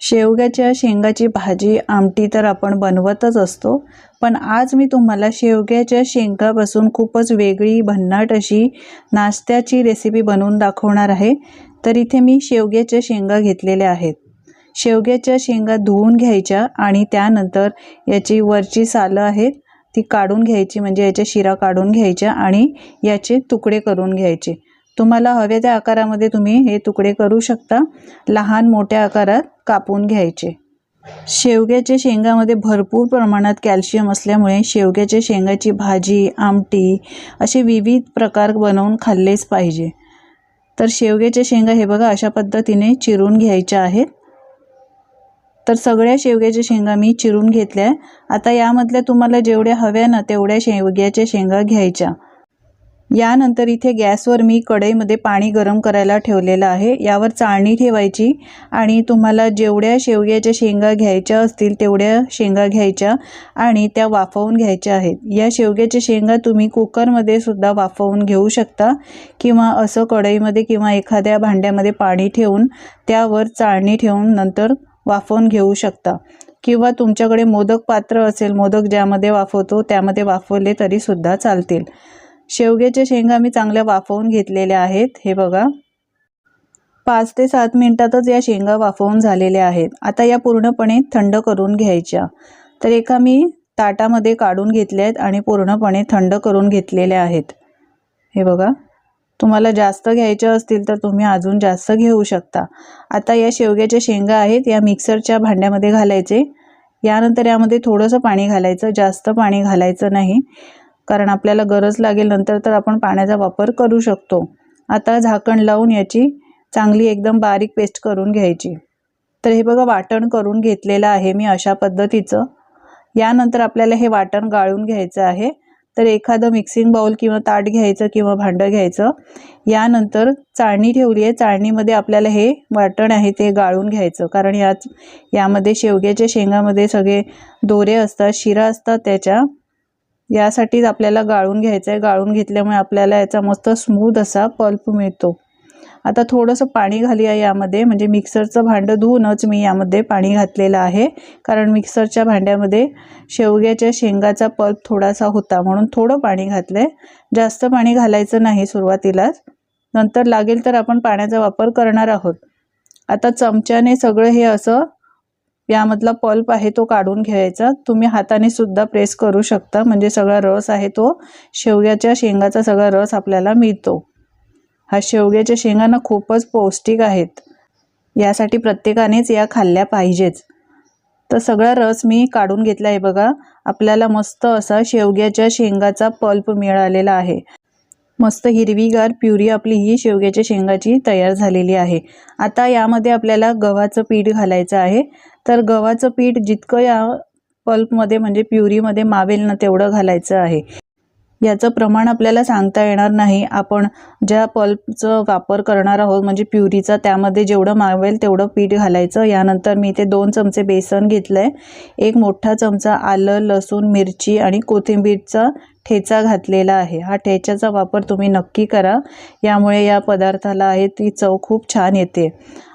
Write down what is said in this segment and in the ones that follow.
शेवग्याच्या शेंगाची भाजी आमटी तर आपण बनवतच असतो. पण आज मी तुम्हाला शेवग्याच्या शेंगापासून खूपच वेगळी भन्नाट अशी नाश्त्याची रेसिपी बनवून दाखवणार आहे. तर इथे मी शेवग्याच्या शेंगा घेतलेल्या आहेत. शेवग्याच्या शेंगा धुवून घ्यायच्या आणि त्यानंतर याची वरची सालं आहेत ती काढून घ्यायची म्हणजे याच्या शिरा काढून घ्यायच्या आणि याचे तुकडे करून घ्यायचे. तुम्हाला हव्या त्या आकारामध्ये तुम्ही हे तुकडे करू शकता. लहान मोठ्या आकारात कापून घ्यायचे. शेवग्याच्या शेंगामध्ये भरपूर प्रमाणात कॅल्शियम असल्यामुळे शेवग्याच्या शेंगाची भाजी आमटी असे विविध प्रकार बनवून खाल्लेच पाहिजे. तर शेवग्याच्या शेंगा हे बघा अशा पद्धतीने चिरून घ्यायच्या आहेत. तर सगळ्या शेवग्याच्या शेंगा मी चिरून घेतल्या. आता यामधल्या तुम्हाला जेवढ्या हव्या ना तेवढ्या शेवग्याच्या शेंगा घ्यायच्या. यानंतर इथे गॅसवर मी कढईमध्ये पाणी गरम करायला ठेवलेलं आहे. यावर चाळणी ठेवायची आणि तुम्हाला जेवढ्या शेवग्याच्या शेंगा घ्यायच्या असतील तेवढ्या शेंगा घ्यायच्या आणि त्या वाफवून घ्यायच्या आहेत. या शेवग्याच्या शेंगा तुम्ही कुकरमध्ये सुद्धा वाफवून घेऊ शकता किंवा असं कढईमध्ये किंवा एखाद्या भांड्यामध्ये पाणी ठेवून त्यावर चाळणी ठेवून नंतर वाफवून घेऊ शकता. किंवा तुमच्याकडे मोदक पात्र असेल मोदक ज्यामध्ये वाफवतो त्यामध्ये वाफवले तरीसुद्धा चालतील. शेवग्याच्या शेंगा मी चांगल्या वाफवून घेतलेल्या आहेत. हे बघा. पाच ते सात मिनिटातच या शेंगा वाफवून झालेल्या आहेत. आता या पूर्णपणे थंड करून घ्यायच्या. तर एका मी ताटामध्ये काढून घेतल्या आहेत आणि पूर्णपणे थंड करून घेतलेल्या आहेत. हे बघा. तुम्हाला जास्त घ्यायच्या असतील तर तुम्ही अजून जास्त घेऊ शकता. आता या शेवग्याच्या शेंगा आहेत या मिक्सरच्या भांड्यामध्ये घालायचे. यानंतर यामध्ये थोडंसं पाणी घालायचं जास्त पाणी घालायचं नाही. कारण आपल्याला गरज लागेल नंतर तर आपण पाण्याचा वापर करू शकतो. आता झाकण लावून याची चांगली एकदम बारीक पेस्ट करून घ्यायची. तर हे बघा वाटण करून घेतलेलं आहे मी अशा पद्धतीचं. यानंतर आपल्याला हे वाटण गाळून घ्यायचं आहे. तर एखादं मिक्सिंग बाउल किंवा ताट घ्यायचं किंवा भांडं घ्यायचं. यानंतर चाळणी ठेवली आहे. चाळणीमध्ये आपल्याला हे वाटण आहे ते गाळून घ्यायचं. कारण याच यामध्ये शेवग्याच्या शेंगामध्ये सगळे दोरे असतात शिरा असतात त्याच्या यासाठीच आपल्याला गाळून घ्यायचं आहे गाळून घेतल्यामुळे आपल्याला याचा मस्त स्मूथ असा पल्प मिळतो. आता थोडंसं पाणी घालूया यामध्ये. म्हणजे मिक्सरचं भांडं धुवूनच मी यामध्ये पाणी घातलेलं आहे. कारण मिक्सरच्या भांड्यामध्ये शेवग्याच्या शेंगाचा पल्प थोडासा होता. म्हणून थोडं पाणी घातलं आहे जास्त पाणी घालायचं नाही सुरुवातीलाच नंतर लागेल तर आपण पाण्याचा वापर करणार आहोत. आता चमच्याने सगळं हे असं यामधला पल्प आहे तो काढून घ्यायचा. तुम्ही हाताने सुद्धा प्रेस करू शकता. म्हणजे सगळा रस आहे तो शेवग्याच्या शेंगाचा सगळा रस आपल्याला मिळतो. हा शेवग्याच्या शेंगांना खूपच पौष्टिक आहेत. यासाठी प्रत्येकानेच या खाल्ल्या पाहिजेच. तर सगळा रस मी काढून घेतला आहे बघा. आपल्याला मस्त असा शेवग्याच्या शेंगाचा पल्प मिळालेला आहे. मस्त हिरवीगार प्युरी आपली ही शेवग्याच्या शेंगाची तयार झालेली आहे. आता यामध्ये आपल्याला गव्हाचं पीठ घालायचं आहे. तर गव्हाचं पीठ जितकं या पल्पमध्ये म्हणजे प्युरीमध्ये मावेल ना तेवढं घालायचं आहे. याचं प्रमाण आपल्याला सांगता येणार नाही. आपण ज्या पल्पचं वापर करणार आहोत म्हणजे प्युरीचा त्यामध्ये जेवढं मावेल तेवढं पीठ घालायचं. यानंतर मी इथे दोन चमचे बेसन घेतलं आहे एक मोठा चमचा आलं लसूण मिरची आणि कोथिंबीरचा ठेचा घातलेला आहे. हा ठेच्याचा वापर तुम्ही नक्की करा. यामुळे या पदार्थाला आहे ती चव खूप छान येते.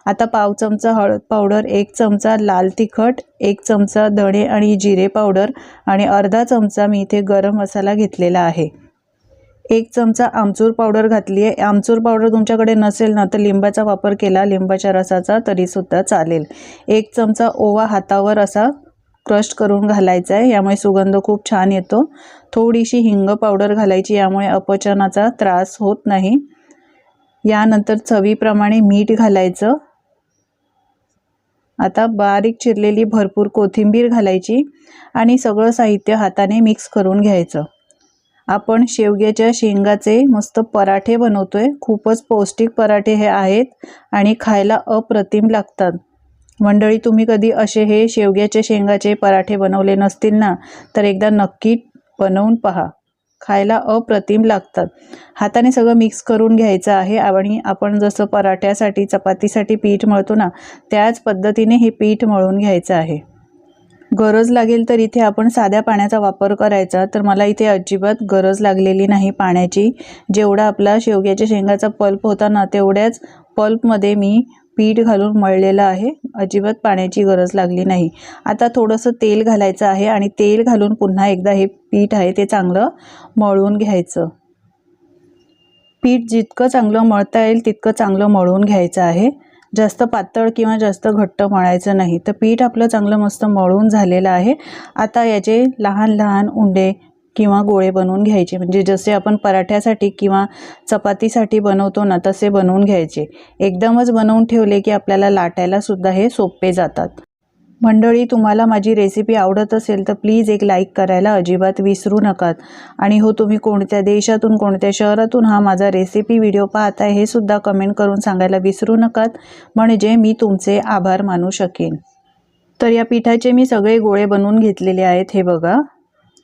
आता पाव चमचा हळद पावडर एक चमचा लाल तिखट एक चमचा धणे आणि जिरे पावडर आणि अर्धा चमचा मी इथे गरम मसाला घेतलेला आहे. एक चमचा आमचूर पावडर घातली आहे. आमचूर पावडर तुमच्याकडे नसेल ना तर लिंबाचा वापर केला. लिंबाच्या रसाचा तरीसुद्धा चालेल. एक चमचा ओवा हातावर असा क्रश करून घालायचा आहे. यामुळे सुगंध खूप छान येतो. थोडीशी हिंग पावडर घालायची यामुळे अपचनाचा त्रास होत नाही. यानंतर चवीप्रमाणे मीठ घालायचं. आता बारीक चिरलेली भरपूर कोथिंबीर घालायची आणि सगळं साहित्य हाताने मिक्स करून घ्यायचं. आपण शेवग्याच्या शेंगाचे मस्त पराठे बनवतोय. खूपच पौष्टिक पराठे हे आहेत आणि खायला अप्रतिम लागतात. मंडळी तुम्ही कधी असे हे शेवग्याच्या शेंगाचे पराठे बनवले नसतील ना तर एकदा नक्की बनवून पहा. खायला अप्रतिम लागतात. हाताने सगळं मिक्स करून घ्यायचं आहे आणि आपण जसं पराठ्यासाठी चपातीसाठी पीठ मळतो ना त्याच पद्धतीने हे पीठ मळून घ्यायचं आहे. गरज लागेल तर इथे आपण साध्या पाण्याचा वापर करायचा तर मला इथे अजिबात गरज लागलेली नाही पाण्याची. जेवढा आपला शेवग्याच्या शेंगाचा पल्प होता ना तेवढ्याच पल्पमध्ये मी पीठ घालून मळलेलं आहे. अजिबात पाण्याची गरज लागली नाही. आता थोडंसं तेल घालायचं आहे आणि तेल घालून पुन्हा एकदा हे पीठ आहे ते चांगलं मळून घ्यायचं. पीठ जितकं चांगलं मळता येईल तितकं चांगलं मळून घ्यायचं आहे. जास्त पातळ किंवा जास्त घट्ट मळायचं नाही. तर पीठ आपलं चांगलं मस्त मळून झालेलं आहे. आता याचे लहान लहान उंडे किंवा गोळे बनवून घ्यायचे. म्हणजे जसे आपण पराठ्यासाठी किंवा चपातीसाठी बनवतो ना तसे बनवून घ्यायचे. एकदमच बनवून ठेवले की आपल्याला लाटायला सुद्धा हे सोपे जातात. मंडळी तुम्हाला माझी रेसिपी आवडत असेल तर प्लीज एक लाईक करायला अजिबात विसरू नकात. आणि हो तुम्ही कोणत्या देशातून कोणत्या शहरातून हा माझा रेसिपी व्हिडिओ पाहताय हे सुद्धा कमेंट करून सांगायला विसरू नकात. म्हणजे मी तुमचे आभार मानू शकेन. तर या पिठाचे मी सगळे गोळे बनवून घेतलेले आहेत हे बघा.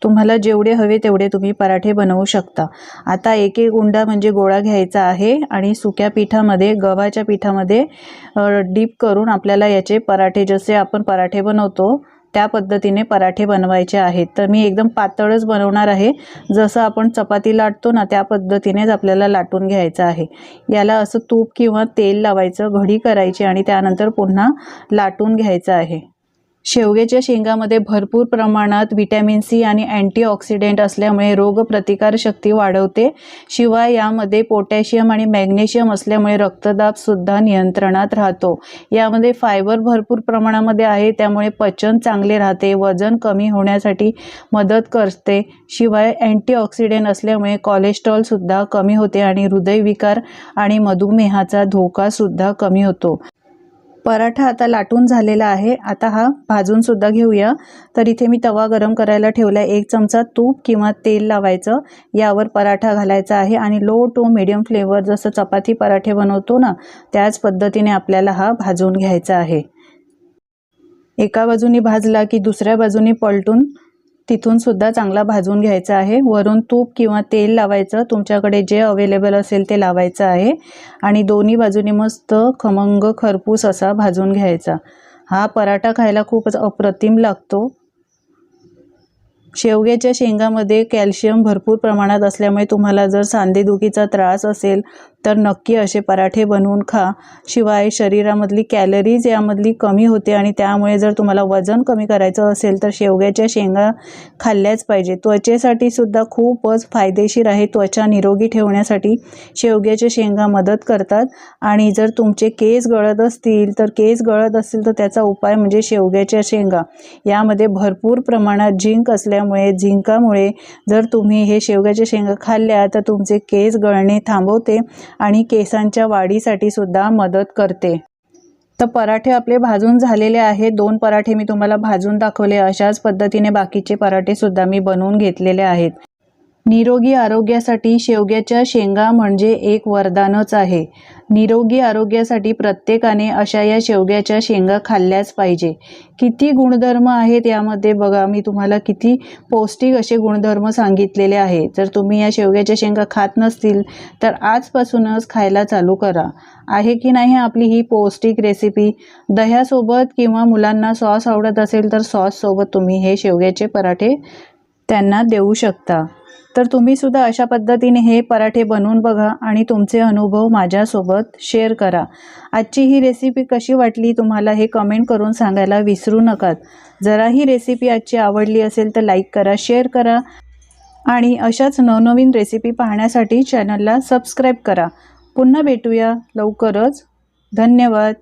तुम्हाला जेवढे हवे तेवढे तुम्ही पराठे बनवू शकता. आता एक एक उंडा म्हणजे गोळा घ्यायचा आहे आणि सुक्या पिठामध्ये गव्हाच्या पिठामध्ये डीप करून आपल्याला याचे पराठे जसे आपण पराठे बनवतो त्या पद्धतीने पराठे बनवायचे आहेत. तर मी एकदम पातळच बनवणार आहे. जसं आपण चपाती लाटतो ना त्या पद्धतीनेच आपल्याला लाटून घ्यायचं आहे. याला असं तूप किंवा तेल लावायचं घडी करायची आणि त्यानंतर पुन्हा लाटून घ्यायचं आहे. शेवग्याच्या शेंगामध्ये भरपूर प्रमाणात विटॅमिन सी आणि अँटीऑक्सिडेंट असल्यामुळे रोगप्रतिकारशक्ती वाढवते. शिवाय यामध्ये पोटॅशियम आणि मॅग्नेशियम असल्यामुळे रक्तदाबसुद्धा नियंत्रणात राहतो. यामध्ये फायबर भरपूर प्रमाणामध्ये आहे त्यामुळे पचन चांगले राहते वजन कमी होण्यासाठी मदत करते. शिवाय अँटीऑक्सिडेंट असल्यामुळे कोलेस्ट्रॉलसुद्धा कमी होते आणि हृदयविकार आणि मधुमेहाचा धोकासुद्धा कमी होतो. पराठा आता लाटून झालेला आहे. आता हा भाजून सुद्धा घेऊया. तर इथे मी तवा गरम करायला ठेवला आहे एक चमचा तूप किंवा तेल लावायचं. यावर पराठा घालायचा आहे आणि लो टू मिडियम फ्लेवर जसं चपाती पराठे बनवतो ना त्याच पद्धतीने आपल्याला हा भाजून घ्यायचा आहे. एका बाजूनी भाजला की दुसऱ्या बाजूनी पलटून तिथून सुद्धा चांगला भाजून घ्यायचा आहे. वरून तूप किंवा तेल लावायचं. तुमच्याकडे जे अवेलेबल असेल ते लावायचं आहे. आणि दोन्ही बाजूनी मस्त खमंग खरपूस असा भाजून घ्यायचा. हा पराठा खायला खूपच अप्रतिम लागतो. शेवग्याच्या शेंगामध्ये कॅल्शियम भरपूर प्रमाणात असल्यामुळे तुम्हाला जर सांधेदुखीचा त्रास असेल तर नक्की असे पराठे बनवून खा. शिवाय शरीरामधली कॅलरीज यामधली कमी होते आणि त्यामुळे जर तुम्हाला वजन कमी करायचं असेल तर शेवग्याच्या शेंगा खाल्ल्याच पाहिजे. त्वचेसाठी सुद्धा खूपच फायदेशीर आहे. त्वचा निरोगी ठेवण्यासाठी शेवग्याच्या शेंगा मदत करतात. आणि जर तुमचे केस गळत असतील तर केस गळत असतील तर त्याचा उपाय म्हणजे शेवग्याच्या शेंगा. यामध्ये भरपूर प्रमाणात झिंक असल्यामुळे झिंकामुळे जर तुम्ही हे शेवग्याच्या शेंगा खाल्ल्या तर तुमचे केस गळणे थांबवते. आणि केसांच्या वाढीसाठी सुद्धा मदत करते. तर पराठे आपले भाजून झालेले आहेत. दोन पराठे मी तुम्हाला भाजून दाखवले. अशाच पद्धतीने बाकीचे पराठे सुद्धा मी बनवून घेतलेले आहेत. निरोगी आरोग्यासाठी शेवग्याच्या शेंगा म्हणजे एक वरदानच आहे. निरोगी आरोग्यासाठी प्रत्येकाने अशा या शेवग्याच्या शेंगा खाल्ल्याच पाहिजे. किती गुणधर्म आहेत यामध्ये बघा मी तुम्हाला किती पौष्टिक असे गुणधर्म सांगितलेले आहे. जर तुम्ही या शेवग्याच्या शेंगा खात नसतील तर आजपासूनच खायला चालू करा. आहे की नाही आपली ही पौष्टिक रेसिपी? दह्यासोबत किंवा मुलांना सॉस आवडत असेल तर सॉससोबत तुम्ही हे शेवग्याचे पराठे त्यांना देऊ शकता. तर तुम्ही सुद्धा अशा पद्धतीने हे पराठे बनवून बघा आणि तुमचे अनुभव माझ्यासोबत शेअर करा. आजची ही रेसिपी कशी वाटली तुम्हाला हे कमेंट करून सांगायला विसरू नकात जरा ही रेसिपी आजची आवडली असेल तर लाईक करा शेअर करा आणि अशाच नवनवीन रेसिपी पाहण्यासाठी चॅनलला सबस्क्राईब करा. पुन्हा भेटूया लवकरच. धन्यवाद.